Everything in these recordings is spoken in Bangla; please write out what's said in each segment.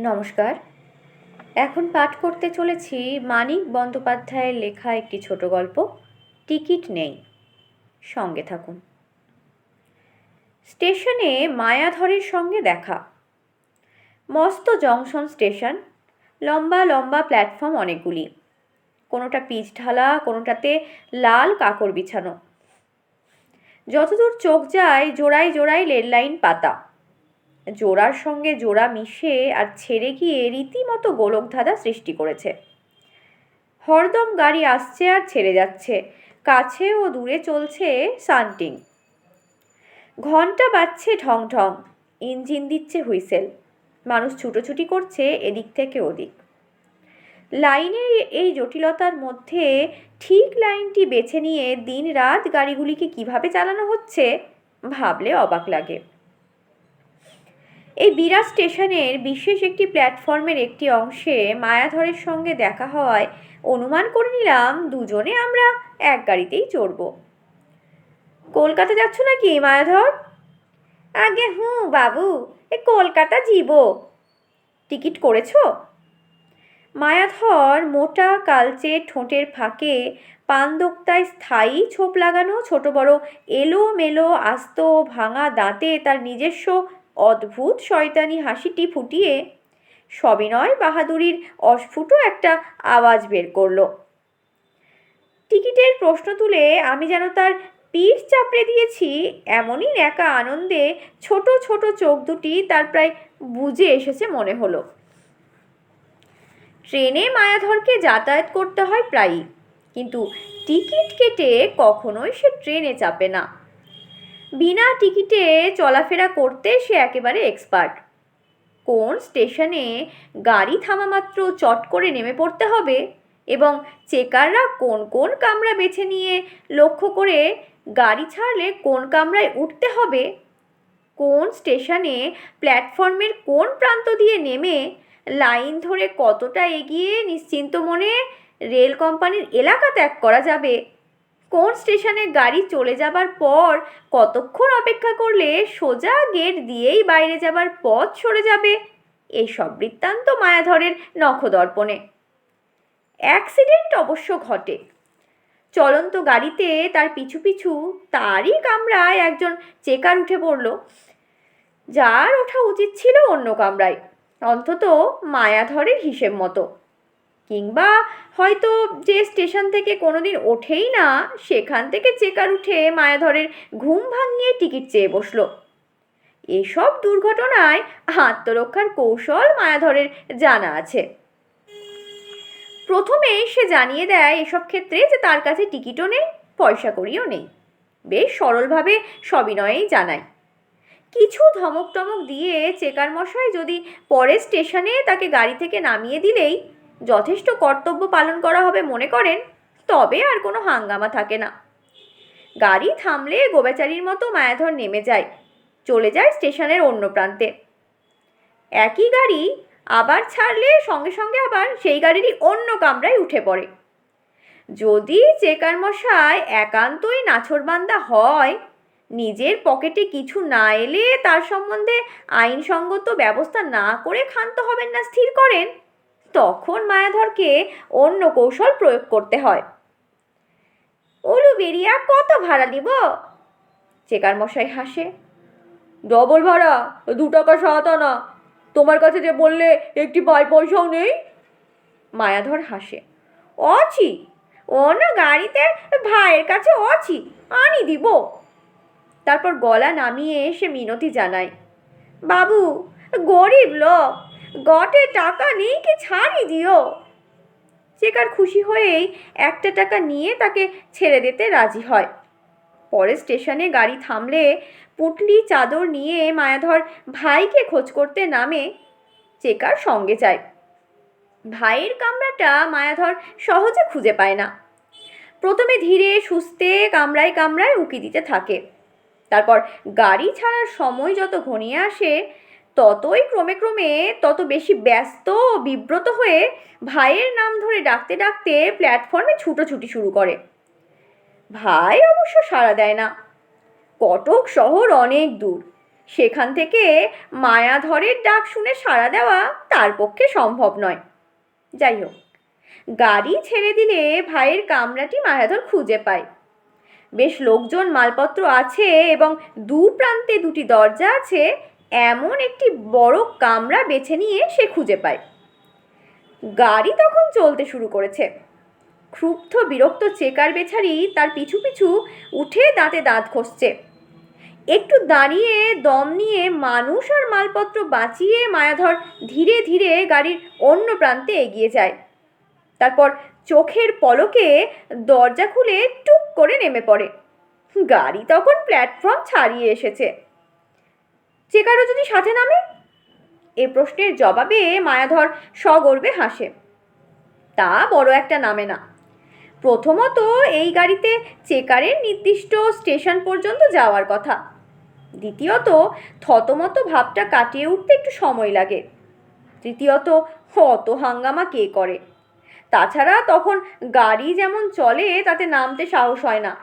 নমস্কার। এখন পাঠ করতে চলেছি মানিক বন্দ্যোপাধ্যায়ের লেখা একটি ছোট গল্প, টিকিট নেই। সঙ্গে থাকুন। স্টেশনে মায়াধরের সঙ্গে দেখা। মস্ত জংশন স্টেশন, লম্বা লম্বা প্ল্যাটফর্ম অনেকগুলি। কোনোটা পিচ ঢালা, কোনোটাতে লাল কাকর বিছানো। যতদূর চোখ যায়, জোড়ায় জোড়ায় রেল লাইন পাতা। জোড়ার সঙ্গে জোড়া মিশে আর ছেড়ে গিয়ে রীতিমতো গোলকধাঁধা সৃষ্টি করেছে। হরদম গাড়ি আসছে আর ছেড়ে যাচ্ছে। কাছে ও দূরে চলছে সান্টিং। ঘণ্টা বাজছে ঢং ঢং ইঞ্জিন দিচ্ছে হুইসেল। মানুষ ছুটোছুটি করছে এদিক থেকে ওদিক। লাইনের এই জটিলতার মধ্যে ঠিক লাইনটি বেছে নিয়ে দিন রাত গাড়িগুলিকে কীভাবে চালানো হচ্ছে ভাবলে অবাক লাগে। এই বিরাট স্টেশনের বিশেষ একটি প্ল্যাটফর্মের একটি অংশে মায়াধরের সঙ্গে দেখা হওয়ায় অনুমান করে নিলাম দুজনে আমরা এক গাড়িতেই চড়ব। কলকাতা যাচ্ছ নাকি, মায়াধর? আগে হুঁ, বাবু, এ কলকাতা জীব। টিকিট করেছ? মায়াধর মোটা কালচে ঠোঁটের ফাঁকে পানদোক্তায় স্থায়ী ছোপ লাগানো, ছোট বড় এলো মেলো আস্ত ভাঙা দাঁতে তার নিজস্ব অদ্ভুত শয়তানি হাসিটি ফুটিয়ে সবিনয় বাহাদুরির অস্ফুট একটা আওয়াজ বের করল। টিকিটের প্রশ্ন তুলে আমি যেন তার পিঠ চাপড়ে দিয়েছি, এমনই একা আনন্দে ছোট ছোট চোখ দুটি তার প্রায় বুঝে এসেছে মনে হলো। ট্রেনে মায়াধরকে যাতায়াত করতে হয় প্রায়ই, কিন্তু টিকিট কেটে কখনোই সে ট্রেনে চাপে না। বিনা টিকিটে চলাফেরা করতে সে একেবারে এক্সপার্ট কোন স্টেশনে গাড়ি থামা মাত্র চট করে নেমে পড়তে হবে এবং চেকাররা কোন কোন কামরা বেছে নিয়ে লক্ষ্য করে গাড়ি ছাড়লে কোন কামরায় উঠতে হবে? কোন স্টেশনে প্ল্যাটফর্মের কোন প্রান্ত দিয়ে নেমে লাইন ধরে কতটা এগিয়ে নিশ্চিন্ত মনে রেল কোম্পানির এলাকা ত্যাগ করা যাবে? কোন স্টেশনে গাড়ি চলে যাবার পর কতক্ষণ অপেক্ষা করলে সোজা গেট দিয়েই বাইরে যাবার পথ সরে যাবে? এইসব বৃত্তান্ত মায়াধরের নখদর্পণে। অ্যাক্সিডেন্ট অবশ্য ঘটে। চলন্ত গাড়িতে তার পিছু পিছু তারই কামরায় একজন চেকার উঠে পড়ল। যার ওঠা উচিত ছিল অন্য কামরায়, অন্তত মায়াধরের হিসেব মতো। কিংবা হয়তো যে স্টেশন থেকে কোনোদিন ওঠেই না, সেখান থেকে চেকার উঠে মায়াধরের ঘুম ভাঙিয়ে টিকিট চেয়ে বসল। এসব দুর্ঘটনায় আত্মরক্ষার কৌশল মায়াধরের জানা আছে। প্রথমে সে জানিয়ে দেয় এসব ক্ষেত্রে যে তার কাছে টিকিটও নেই, পয়সা করিও নেই। বেশ সরলভাবে সবিনয়েই জানায়। কিছু ধমক টমক দিয়ে চেকার মশাই যদি পরের স্টেশনে তাকে গাড়ি থেকে নামিয়ে দিলেই যথেষ্ট কর্তব্য পালন করা হবে মনে করেন, তবে আর কোনো হাঙ্গামা থাকে না। গাড়ি থামলে গোবেচারির মতো মায়াধর নেমে যায়, চলে যায় স্টেশনের অন্য প্রান্তে। একই গাড়ি আবার ছাড়লে সঙ্গে সঙ্গে আবার সেই গাড়িরই অন্য কামরায় উঠে পড়ে। যদি চেকার মশাই একান্তই নাছরবান্দা হয়, নিজের পকেটে কিছু না এলে তার সম্বন্ধে আইনসঙ্গত ব্যবস্থা না করে ক্ষান্ত হবেন না, স্থির করেন। তখন মায়াধরকে অন্য কৌশল প্রয়োগ করতে হয়। ওলু বেরিয়া কত ভাড়া দিব? চেকার মশাই হাসে। ডবল ভাড়া, দু টাকা সাত আনা তোমার কাছে যে বললে একটি পাই পয়সাও নেই? মায়াধর হাসে। অছি, অন্য গাড়িতে ভাইয়ের কাছে অছি, আনি দিব। তারপর গলা নামিয়ে এসে মিনতি জানায়। বাবু, গরিব লোক গটে টাকা নেই কি ছাড়ি দিও? চেকার খুশি হয়েই একটা টাকা নিয়ে তাকে ছেড়ে দিতে রাজি হয়। পরে স্টেশনে গাড়ি থামলে পুটলি চাদর নিয়ে মায়াধর ভাইকে খোঁজ করতে নামে চেকার সঙ্গে যায়। ভাইয়ের কামরাটা মায়াধর সহজে খুঁজে পায় না। প্রথমে ধীরে সুস্থে কামরায় কামরায় উঁকি দিতে থাকে। তারপর গাড়ি ছাড়ার সময় যত ঘনিয়ে আসে ততই ক্রমে ক্রমে তত বেশি ব্যস্ত বিব্রত হয়ে ভাইয়ের নাম ধরে ডাকতে ডাকতে প্ল্যাটফর্মে ছুটোছুটি শুরু করে। ভাই অবশ্য সাড়া দেয় না। কটক শহর অনেক দূর। সেখান থেকে মায়াধরের ডাক শুনে সাড়া দেওয়া তার পক্ষে সম্ভব নয়। যাই হোক, গাড়ি ছেড়ে দিলে ভাইয়ের কামরাটি মায়াধর খুঁজে পায়। বেশ লোকজন মালপত্র আছে এবং দু প্রান্তে দুটি দরজা আছে এমন একটি বড় কামরা বেছে নিয়ে সে খুঁজে পায়। গাড়ি তখন চলতে শুরু করেছে। ক্ষুব্ধ, বিরক্ত চেকার বেছারি তার পিছু পিছু উঠে দাঁতে দাঁত ঘষছে। একটু দাঁড়িয়ে দম নিয়ে মানুষ আর মালপত্র বাঁচিয়ে মায়াধর ধীরে ধীরে গাড়ির অন্য প্রান্তে এগিয়ে যায়। তারপর চোখের পলকে দরজা খুলে টুক করে নেমে পড়ে। গাড়ি তখন প্ল্যাটফর্ম ছাড়িয়ে এসেছে। চেকারও যদি সাথে নামে? এ প্রশ্নের জবাবে মায়াধর সগর্বে হাসে। তা বড় একটা নামে না। প্রথমত এই গাড়িতে চেকারের নির্দিষ্ট স্টেশন পর্যন্ত যাওয়ার কথা। দ্বিতীয়ত, থতমত ভাবটা কাটিয়ে উঠতে একটু সময় লাগে। তৃতীয়ত, অত হাঙ্গামা কে করে? তাছাড়া তখন গাড়ি যেমন চলে, তাতে নামতে সাহস হয় না।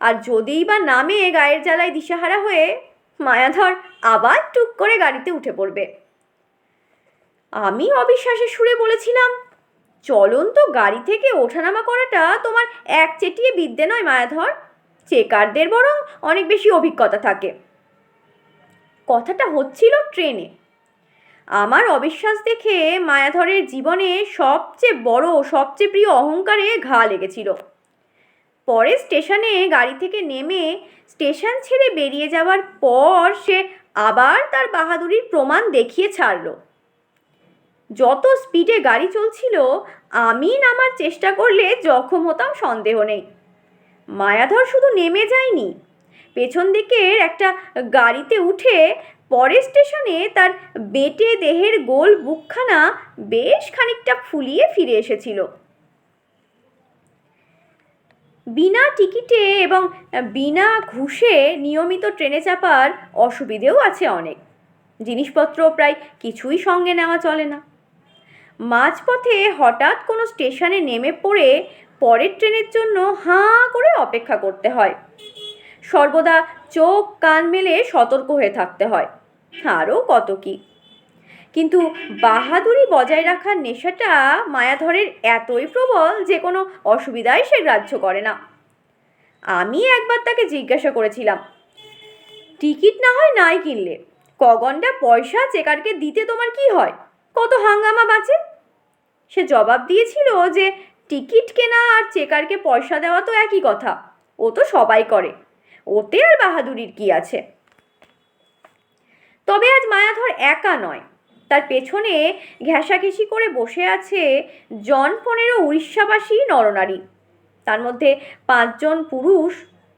আর যদিই বা নামে গায়ের জ্বালায় দিশাহারা হয়ে মায়াধর আবার টুক করে গাড়িতে উঠে পড়বে। আমি অবিশ্বাসের সুরে বলেছিলাম, চলন্ত গাড়ি থেকে ওঠানামা করাটা তোমার এক চেটিয়ে বিদ্যে নয় মায়াধর। চেকারদের বরং অনেক বেশি অভিজ্ঞতা থাকে। কথাটা হচ্ছিল ট্রেনে। আমার অবিশ্বাস দেখে মায়াধরের জীবনে সবচেয়ে বড়, সবচেয়ে প্রিয় অহংকারে ঘা লেগেছিল। পরে স্টেশনে গাড়ি থেকে নেমে স্টেশন ছেড়ে বেরিয়ে যাওয়ার পর সে আবার তার বাহাদুরির প্রমাণ দেখিয়ে ছাড়ল। যত স্পিডে গাড়ি চলছিল আমি নামার চেষ্টা করলে জখম হতাম সন্দেহ নেই। মায়াধর শুধু নেমে যায়নি। পেছন দিকের একটা গাড়িতে উঠে পরের স্টেশনে তার বেটে দেহের গোল বুকখানা বেশ খানিকটা ফুলিয়ে ফিরে এসেছিল। বিনা টিকিটে এবং বিনা ঘুষে নিয়মিত ট্রেনে চাপার অসুবিধেও আছে অনেক। জিনিসপত্র প্রায় কিছুই সঙ্গে নেওয়া চলে না। মাঝপথে হঠাৎ কোনো স্টেশনে নেমে পড়ে পরের ট্রেনের জন্য হাঁ করে অপেক্ষা করতে হয়। সর্বদা চোখ কান মেলে সতর্ক হয়ে থাকতে হয়। আরও কত কি? কিন্তু বাহাদুরি বজায় রাখার নেশাটা মায়াধরের এতই প্রবল যে কোনো অসুবিধাই সে গ্রাহ্য করে না। আমি একবার তাকে জিজ্ঞাসা করেছিলাম, টিকিট না হয় নাই কিনলে? কগন্ডা পয়সা চেকারকে দিতে তোমার কি হয়? কত হাঙ্গামা বাঁচে? সে জবাব দিয়েছিল যে, টিকিট কেনা আর চেকারকে পয়সা দেওয়া তো একই কথা, ও তো সবাই করে, ওতে আর বাহাদুরির কি আছে? তবে আজ মায়াধর একা নয় তার পেছনে ঘেঁষাঘেঁষি করে বসে আছে জন পনেরো উড়িষ্যাবাসী নরনারী। তার মধ্যে পাঁচজন পুরুষ,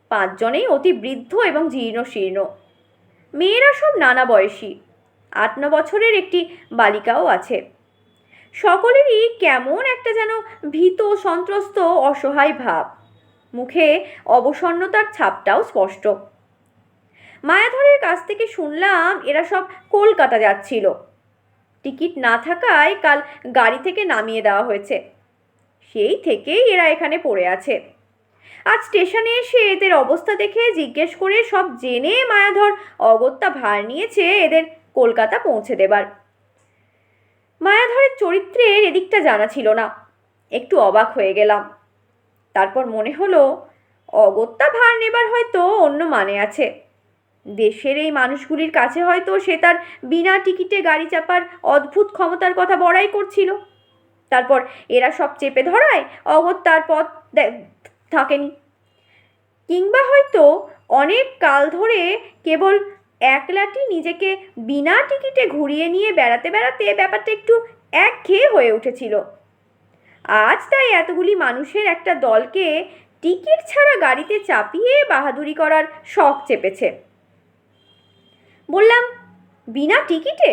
পাঁচজনেই অতি বৃদ্ধ এবং জীর্ণ শীর্ণ। মেয়েরা সব নানা বয়সী, আট ন বছরের একটি বালিকাও আছে। সকলেরই কেমন একটা যেন ভীত, সন্ত্রস্ত, অসহায় ভাব। মুখে অবসন্নতার ছাপটাও স্পষ্ট। মায়াধরের কাছ থেকে শুনলাম এরা সব কলকাতা যাচ্ছিল। টিকিট না থাকায় কাল গাড়ি থেকে নামিয়ে দেওয়া হয়েছে। সেই থেকেই এরা এখানে পড়ে আছে। আজ স্টেশনে এসে এদের অবস্থা দেখে জিজ্ঞেস করে সব জেনে মায়াধর অগত্যা ভার নিয়েছে এদের কলকাতা পৌঁছে দেবার। মায়াধরের চরিত্রের এদিকটা জানা ছিল না। একটু অবাক হয়ে গেলাম। তারপর মনে হলো, অগত্যা ভার নেবার হয়তো অন্য মানে আছে। দেশের এই মানুষগুলির কাছে হয়তো সে তার বিনা টিকিটে গাড়ি চাপার অদ্ভুত ক্ষমতার কথা বড়াই করছিল। তারপর এরা সব চেপে ধরায় অগত্যার পথ থাকেনি। কিংবা হয়তো অনেক কাল ধরে কেবল একলাটি নিজেকে বিনা টিকিটে ঘুরিয়ে নিয়ে বেড়াতে বেড়াতে ব্যাপারটা একটু একঘেয়ে হয়ে উঠেছিল। আজ তাই এতগুলি মানুষের একটা দলকে টিকিট ছাড়া গাড়িতে চাপিয়ে বাহাদুরি করার শখ চেপেছে। বললাম, বিনা টিকিটে?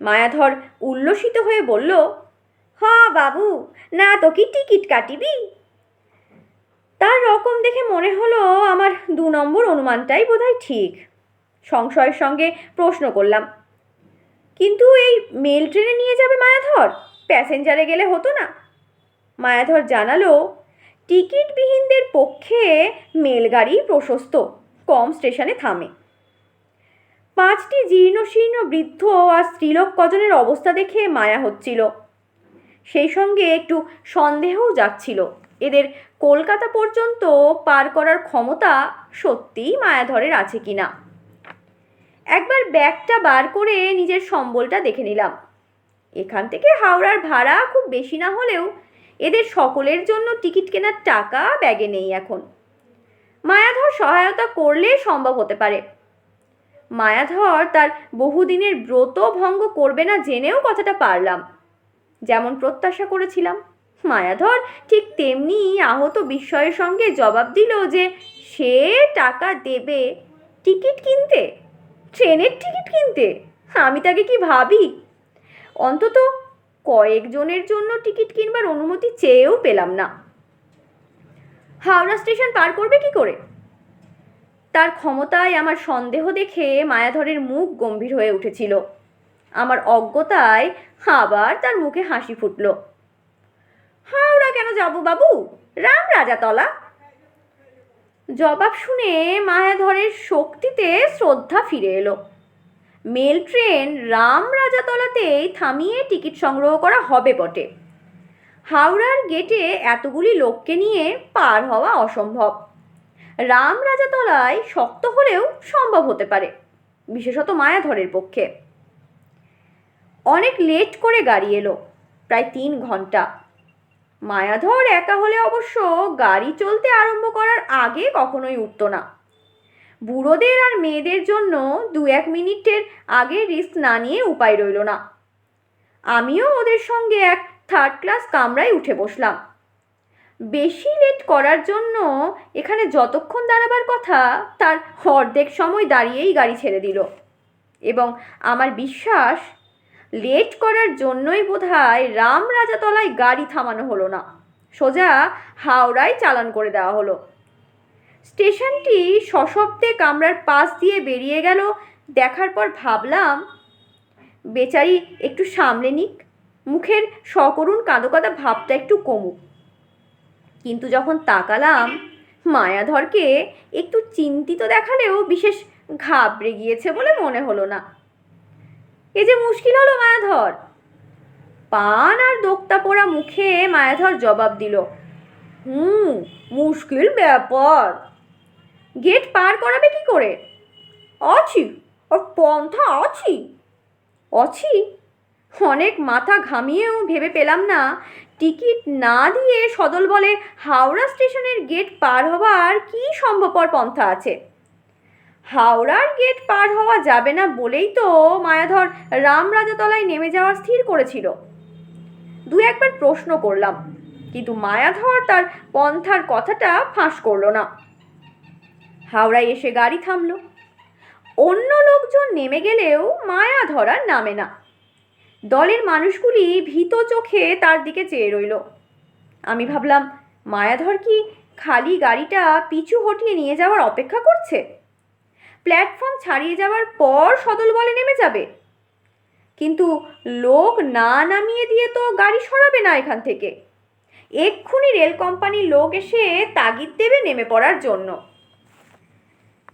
মায়াধর উল্লসিত হয়ে বলল, হ বাবু, না তো কি টিকিট কাটিবি? তার রকম দেখে মনে হলো আমার দু নম্বর অনুমানটাই বোধহয় ঠিক। সংশয়ের সঙ্গে প্রশ্ন করলাম, কিন্তু এই মেল ট্রেনে নিয়ে যাবে মায়াধর? প্যাসেঞ্জারে গেলে হতো না? মায়াধর জানালো, টিকিটবিহীনদের পক্ষে মেলগাড়ি প্রশস্ত, কম স্টেশনে থামে। পাঁচটি জীর্ণশীর্ণ বৃদ্ধ আর স্ত্রীলোক কজনের অবস্থা দেখে মায়া হচ্ছিল। সেই সঙ্গে একটু সন্দেহও যাচ্ছিল এদের কলকাতা পর্যন্ত পার করার ক্ষমতা সত্যিই মায়াধরের আছে কি না একবার ব্যাগটা বার করে নিজের সম্বলটা দেখে নিলাম। এখান থেকে হাওড়ার ভাড়া খুব বেশি না হলেও এদের সকলের জন্য টিকিট কেনার টাকা ব্যাগে নেই এখন। মায়াধর সহায়তা করলে সম্ভব হতে পারে। মায়াধর তার বহুদিনের ব্রত ভঙ্গ করবে না জেনেও কথাটা পারলাম। যেমন প্রত্যাশা করেছিলাম। মায়াধর ঠিক তেমনি আহত বিস্ময়ের সঙ্গে জবাব দিল যে, সে টাকা দেবে টিকিট কিনতে, ট্রেনের টিকিট কিনতে। আমি তাকে কি ভাবি? অন্তত কয়েকজনের জন্য টিকিট কিনবার অনুমতি চেয়েও পেলাম না। হাওড়া স্টেশন পার করবে কি করে? তার ক্ষমতায় আমার সন্দেহ দেখে মায়াধরের মুখ গম্ভীর হয়ে উঠেছিল। আমার অজ্ঞতায় আবার তার মুখে হাসি ফুটল। হাওড়া কেন যাব বাবু? রাম রাজাতলা। জবাব শুনে মায়াধরের শক্তিতে শ্রদ্ধা ফিরে এলো। মেল ট্রেন রাম রাজাতলাতেই থামিয়ে টিকিট সংগ্রহ করা হবে বটে। হাওড়ার গেটে এতগুলি লোককে নিয়ে পার হওয়া অসম্ভব। রাম রাজাতলায় শক্ত হলেও সম্ভব হতে পারে, বিশেষত মায়াধরের পক্ষে। অনেক লেট করে গাড়ি এলো, প্রায় তিন ঘণ্টা। মায়াধর একা হলে অবশ্য গাড়ি চলতে আরম্ভ করার আগে কখনোই উঠতো না। বুড়োদের আর মেয়েদের জন্য দু এক মিনিটের আগে রিস্ক না নিয়ে উপায় রইল না। আমিও ওদের সঙ্গে এক থার্ড ক্লাস কামরায় উঠে বসলাম। বেশি লেট করার জন্য এখানে যতক্ষণ দাঁড়াবার কথা, তার অর্ধেক সময় দাঁড়িয়েই গাড়ি ছেড়ে দিল। এবং আমার বিশ্বাস লেট করার জন্যই বোধহয় রাম রাজাতলায় গাড়ি থামানো হলো না। সোজা হাওড়ায় চালান করে দেওয়া হলো। স্টেশনটি সশব্দে কামরার পাশ দিয়ে বেরিয়ে গেল। দেখার পর ভাবলাম, বেচারি একটু সামলে নিক। মুখের সকরুণ কাঁদো কাঁদা ভাবটা একটু কমুক। কিন্তু যখন তাকালাম, মায়াধরকে একটু চিন্তিত দেখালেও বিশেষ ঘাবড়ে গিয়েছে বলে মনে হলো না। এ যে মুশকিল হলো মায়াধর! পান আর দোক্তা পোড়া মুখে মায়াধর জবাব দিল, হুম, মুশকিল ব্যাপার। গেট পার করাবে কি করে? অছি আর পন্থা অছি অছি? অনেক মাথা ঘামিয়েও ভেবে পেলাম না টিকিট না দিয়ে সদল বলে হাওড়া স্টেশনের গেট পার হওয়ার কি সম্ভবপর পন্থা আছে? হাওড়ার গেট পার হওয়া যাবে না বলেই তো মায়াধর রাম রাজাতলায় নেমে যাওয়ার স্থির করেছিল। দু একবার প্রশ্ন করলাম, কিন্তু মায়াধর তার পন্থার কথাটা ফাঁস করল না। হাওড়ায় এসে গাড়ি থামল। অন্য লোকজন নেমে গেলেও মায়াধর নামে না। দলের মানুষগুলি ভীত চোখে তার দিকে চেয়ে রইল। আমি ভাবলাম, মায়াধর কি খালি গাড়িটা পিছু হটিয়ে নিয়ে যাওয়ার অপেক্ষা করছে? প্ল্যাটফর্ম ছাড়িয়ে যাওয়ার পর সদল বলে নেমে যাবে। কিন্তু লোক না নামিয়ে দিয়ে তো গাড়ি সরাবে না এখান থেকে। এক্ষুনি রেল কোম্পানির লোক এসে তাগিদ দেবে নেমে পড়ার জন্য।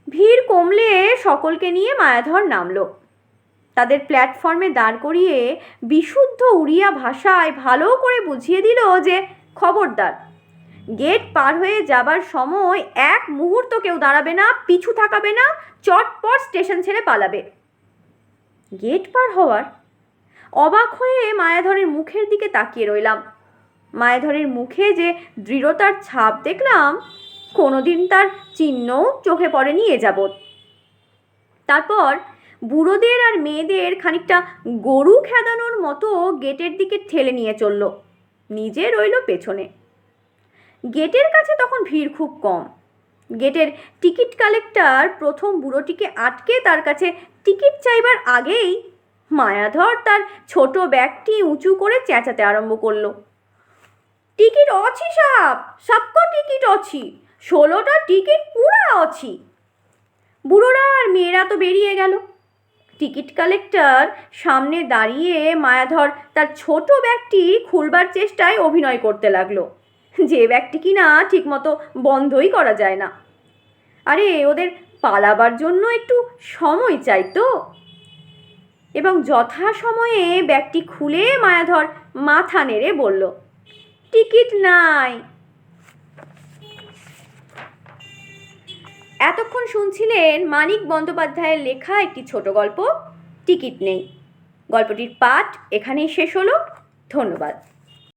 ভিড় কমলে সকলকে নিয়ে মায়াধর নামলো। তাদের প্ল্যাটফর্মে দাঁড় করিয়ে বিশুদ্ধ উড়িয়া ভাষায় ভালো করে বুঝিয়ে দিল যে, খবরদার গেট পার হয়ে যাবার সময় এক মুহূর্ত কেউ দাঁড়াবে না, পিছু থাকাবে না, চটপট স্টেশন ছেড়ে পালাবে। গেট পার হওয়ার অবাক হয়ে মায়াধরের মুখের দিকে তাকিয়ে রইলাম। মায়াধরের মুখে যে দৃঢ়তার ছাপ দেখলাম, কোনোদিন তার চিহ্নও চোখে পড়েনি এ যাবৎ। তারপর বুড়োদের আর মেয়েদের খানিকটা গরু খেদানোর মতো গেটের দিকে ঠেলে নিয়ে চলল। নিজে রইল পেছনে। গেটের কাছে তখন ভিড় খুব কম। গেটের টিকিট কালেক্টর প্রথম বুড়োটিকে আটকে তার কাছে টিকিট চাইবার আগেই মায়াধর তার ছোট ব্যাগটি উঁচু করে চেঁচাতে আরম্ভ করল। টিকিট অছি সাপ! সবকো টিকিট অছি! ষোলোটা টিকিট পুরা অছি! বুড়োরা আর মেয়েরা তো বেরিয়ে গেল। টিকিট কালেক্টর সামনে দাঁড়িয়ে মায়াধর তার ছোট ব্যাগটি খুলবার চেষ্টায় অভিনয় করতে লাগল। যে ব্যাগটি কিনা ঠিকমতো বন্ধই করা যায় না। আরে, ওদের পালাবার জন্য একটু সময় চাই তো। এবং যথা সময়ে ব্যাগটি খুলে মায়াধর মাথা নেড়ে বলল, টিকিট নাই। এতক্ষণ শুনছিলেন মানিক বন্দ্যোপাধ্যায়ের লেখা একটি ছোট গল্প, টিকিট নেই। গল্পটির পাঠ এখানেই শেষ হলো। ধন্যবাদ।